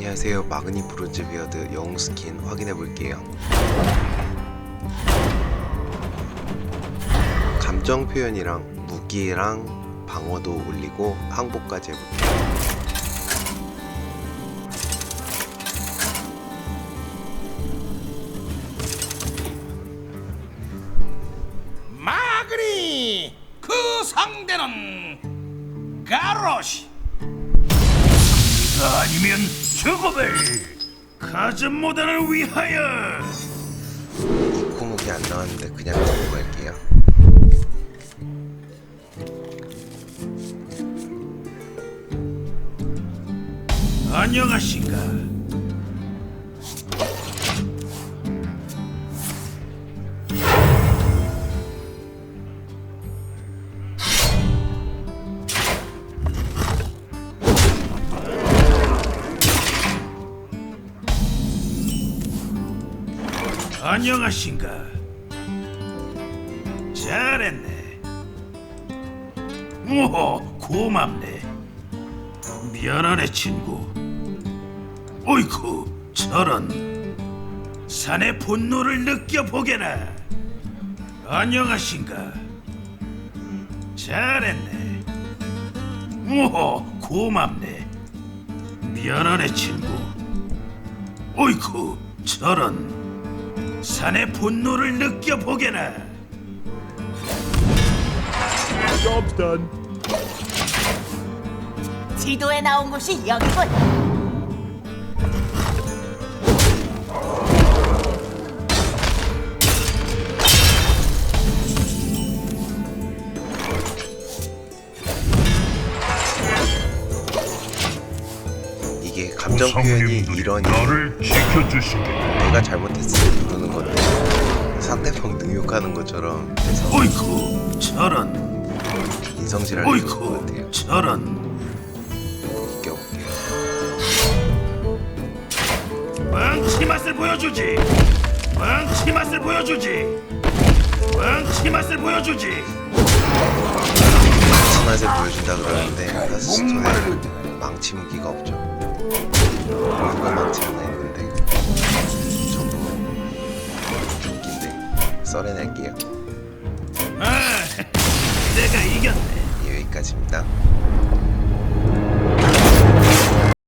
안녕하세요. 마그니 브론즈 비어드 영웅 스킨 확인해 볼게요. 감정 표현이랑 무기랑 방어도 올리고 항복까지 해볼게요. 마그니 그 상대는 가로시 아니면 저거벨 가전 모델을 위하여. 코목이 안 나왔는데 그냥 넣고 갈게요. 안녕하신가 안녕하신가? 잘했네. 오 고맙네. 미안하네 친구. 어이쿠 저런. 산의 분노를 느껴보게나. 안녕하신가? 잘했네. 오 고맙네. 미안하네 친구. 어이쿠 저런 산의 분노를 느껴보게나 Job's done. 지도에 나온 곳이 여기군. 이게 감정 표현이 이러니 나를 지켜주시게. 내가 잘못했을 때 누르는 건데 상대방 능욕하는 것처럼 해서 어이쿠 저런 인성질할 것 같아요. 저런 이겨볼게요 망치 맛을 보여주지. 망치 맛을 보여주지. 망치 맛을 보여주지. 망치 맛을 보여준다 그러는데 사실 저는 망치 무기가 없죠 물건 망치 하나 있는데 전부 무기인데 썰어낼게요. 아 내가 이겼네. 여기까지입니다